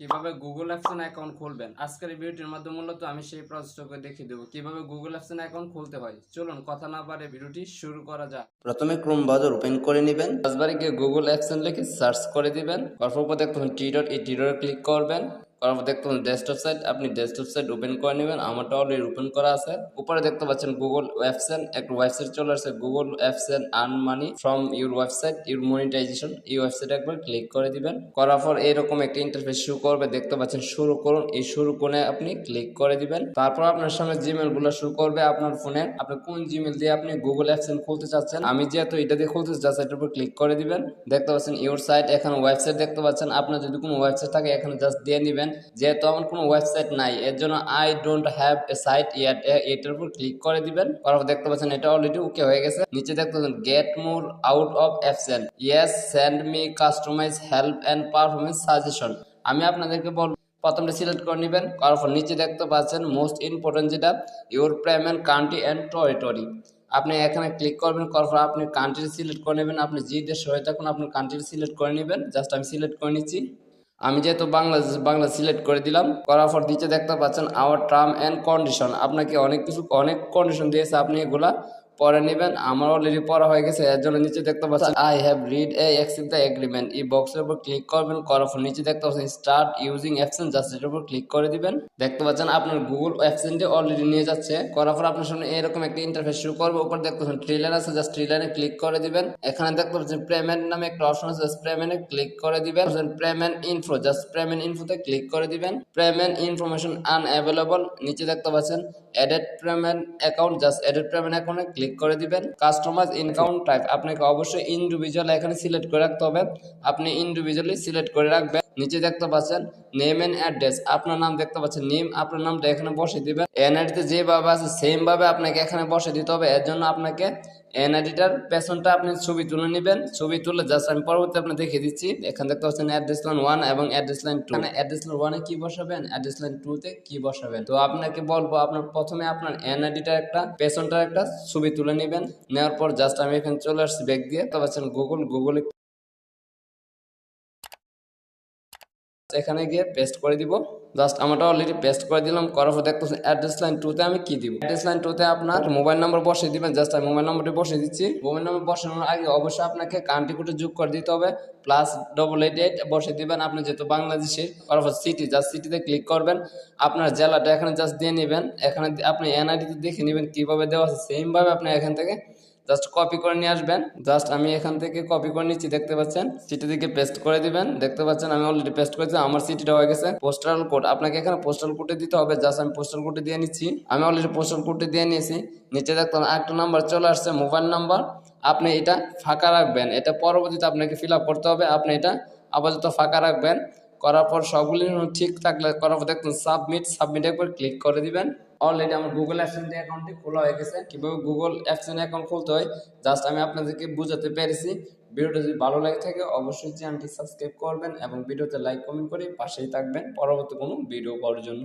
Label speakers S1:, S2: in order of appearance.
S1: কীভাবে Google Epsom account খুলবেন? আজকের এই ভিডিওটির মাধ্যমে মূলত আমি সেই প্রসেসটাকে দেখিয়ে দেবো। কীভাবে গুগল অ্যাপসন অ্যাকাউন্ট খুলতে হয়? চলুন কথা না পারে ভিডিওটি শুরু করা যাক।
S2: প্রথমে ক্রোম ব্রাউজার ওপেন করে নেবেন।
S1: সার্চবারে গিয়ে গুগল অ্যাপসন লিখে সার্চ করে দিবেন। দেখতে টি ডট এই টি ডট ক্লিক করবেন। করার দেখতে ডেস্কটপ সাইট আপনি ডেস্কটপ সাইট ওপেন করে নেবেন, আমারটা অলরেডি ওপেন করা আছে। উপরে দেখতে পাচ্ছেন গুগল ওয়েবসাইট একটা ওয়েবসাইট চলে আসছে Google website earn money from your website your monetization এই ওয়েবসাইট একবার ক্লিক করে দিবেন। করার পর এরকম একটা ইন্টারফেস শুরু করবে, দেখতে পাচ্ছেন শুরু করুন, এই শুরু কোণে আপনি ক্লিক করে দিবেন। তারপর আপনার সামনে জিমেলগুলো শুরু করবে আপনার ফোনে আপনি কোন জিমেল দিয়ে আপনি গুগল অ্যাপসেন্ট খুলতে চাচ্ছেন, আমি যেহেতু এটা দিয়ে খুলতে চাচ্ছি, এটার উপর ক্লিক করে দিবেন। দেখতে পাচ্ছেন ইউর সাইট এখানে ওয়েবসাইট দেখতে পাচ্ছেন। আপনার যদি কোনো ওয়েবসাইট থাকে, এখানে জাস্ট দিয়ে নেবেন যেহেতু আমার কোনো ওয়েবসাইট নাই, এর জন্য I don't have a site yet এটার উপর ক্লিক করে দিবেন তারপর দেখতে পাচ্ছেন এটা অলরেডি ওকে হয়ে গেছে। নিচে দেখতে পাচ্ছেন get more out of AdSense yes send me customize help and performance suggestion আমি আপনাদেরকে বলব প্রথমটা সিলেক্ট করে নেবেন, করার পর নিচে দেখতে পাচ্ছেন মোস্ট ইম্পর্টেন্ট যেটা your payment country and territory আপনি এখানে ক্লিক করবেন, করার পর আপনি কান্ট্রি সিলেক্ট করে নেবেন। আপনি যে দেশ হয়ে থাকুন আপনি কান্ট্রি সিলেক্ট করে নেবেন। জাস্ট আমি সিলেক্ট করে নিচ্ছি। আমি যেহেতু বাংলা বাংলা সিলেক্ট করে দিলাম, করার পর দিচ্ছে দেখতে পাচ্ছেন আওয়ার টার্ম অ্যান্ড কন্ডিশন আপনাকে অনেক কিছু, অনেক কন্ডিশন দিয়েছে আপনি এগুলা। পরে নেবেন। আমার অলরেডি পড়া হয়ে গেছে, এর জন্য নিচে দেখতে পাচ্ছেন I have read a accept the agreement এই বক্সের উপর ক্লিক করবেন, করার পর নিচে দেখতে পাচ্ছেন স্টার্ট ইউজিং অ্যাপসেন জাস্ট এটার উপর ক্লিক করে দিবেন। দেখতে পাচ্ছেন, আপনার গুগল অ্যাপসেন্টে অলরেডি নিয়ে যাচ্ছে। করার পর আপনার সামনে এরকম একটা ইন্টারফেস শুরু করবে। উপর দেখতে পাচ্ছেন ট্রেলার আছে জাস্ট ট্রেলারে ক্লিক করে দিবেন। এখানে দেখতে পাচ্ছেন পেমেন্ট নামে একটা অপশন আছে জাস্ট পেমেন্টে ক্লিক করে দিবেন। পেমেন্ট ইনফো জাস্ট পেমেন্ট ইনফোতে ক্লিক করে দিবেন। পেমেন্ট ইনফরমেশন আনঅ্যাভেলেবল নিচে দেখতে পাচ্ছেন added payment account just added payment অ্যাকাউন্টে ক্লিক করে দিবেন। কাস্টমাইজ ইনকাউন্ট টাইপ আপনাকে অবশ্যই ইন্ডিভিজুয়াল এখানে সিলেক্ট করে রাখতে হবে। আপনি ইন্ডিভিজুয়ালি সিলেক্ট করে রাখবেন। নিচে দেখতে পাচ্ছেন নেম এন্ড অ্যাড্রেস আপনার নাম দেখতে পাচ্ছেন। নেম আপনার নামটা এখানে বসে দিবেন। এনআইডিতে যেভাবে আছে সেম ভাবে আপনাকে এখানে বসে দিতে হবে। এর জন্য আপনাকে এনআইডিটার পেছনটা আপনি ছবি তুলে নেবেন। ছবি তুলে জাস্ট আমি পরবর্তী আপনি দেখিয়ে দিচ্ছি। এখান দেখতে পাচ্ছেন অ্যাড্রেস লাইন ওয়ান এবং অ্যাড্রেস লাইন টু মানে অ্যাড্রেস লাইন ওয়ানে কি বসাবেন? অ্যাড্রেস লাইন টু তে কি বসাবেন? তো আপনাকে বলব, আপনার প্রথমে আপনার এনআইডিটার একটা, পেছনটার একটা ছবি তুলে নেবেন। নেওয়ার পর জাস্ট আমি এখানে চলে আসছি ব্যাগ দিয়ে। তো পাচ্ছেন গুগল গুগলে এখানে গিয়ে পেস্ট করে দিব। জাস্ট আমারটা অলরেডি পেস্ট করে দিলাম, করার পর দেখতেছেন অ্যাড্রেস লাইন টুতে আমি কি দিব? অ্যাড্রেস লাইন টুতে আপনার মোবাইল নাম্বার বসিয়ে দিবেন জাস্ট আমি মোবাইল নাম্বারটি বসিয়ে দিচ্ছি। মোবাইল নাম্বার বসানোর আগে অবশ্যই আপনাকে কান্ট্রি কোডে যোগ করে দিতে হবে প্লাস ডবল এইট এইট বসিয়ে দিবেন। আপনি যেহেতু বাংলাদেশে, করার পর সিটি জাস্ট সিটিতে ক্লিক করবেন। আপনার জেলাটা এখানে জাস্ট দিয়ে নেবেন। এখানে আপনি এনআইডিতে দেখে নেবেন কীভাবে দেওয়া আছে। সেমভাবে আপনি এখান থেকে জাস্ট কপি করে নিয়ে আসবেন। জাস্ট আমি এখান থেকে কপি করে নিচ্ছি, দেখতে পাচ্ছেন? সিটি থেকে পেস্ট করে দিবেন। দেখতে পাচ্ছেন, আমি অলরেডি পেস্ট করেছি, আমার সিটিটা হয়ে গেছে। পোস্টাল কোড আপনাকে এখানে পোস্টাল কোডে দিতে হবে। জাস্ট আমি পোস্টাল কোডে দিয়ে নিচ্ছি। আমি অলরেডি পোস্টাল কোডে দিয়ে নিয়েছি। নিচে দেখতাম একটা নাম্বার চলে আসছে মোবাইল নাম্বার আপনি এটা ফাঁকা রাখবেন। এটা পরবর্তীতে আপনাকে ফিল করতে হবে। আপনি এটা আপাতত ফাঁকা রাখবেন। করার পর সবগুলি ঠিক থাকলে, করার পর দেখুন সাবমিট সাবমিট একবার ক্লিক করে দিবেন। অলরেডি আমার গুগল অ্যাপসেন্ট অ্যাকাউন্টটি খোলা হয়ে গেছে। কীভাবে গুগল অ্যাপসেন্ট অ্যাকাউন্ট খুলতে হয় জাস্ট আমি আপনাদেরকে বুঝাতে পেরেছি। ভিডিওটা যদি ভালো লাগে থাকে, অবশ্যই চ্যানেলটি সাবস্ক্রাইব করবেন এবং ভিডিওতে লাইক কমেন্ট করে পাশেই থাকবেন। পরবর্তী কোনো ভিডিও করার জন্য।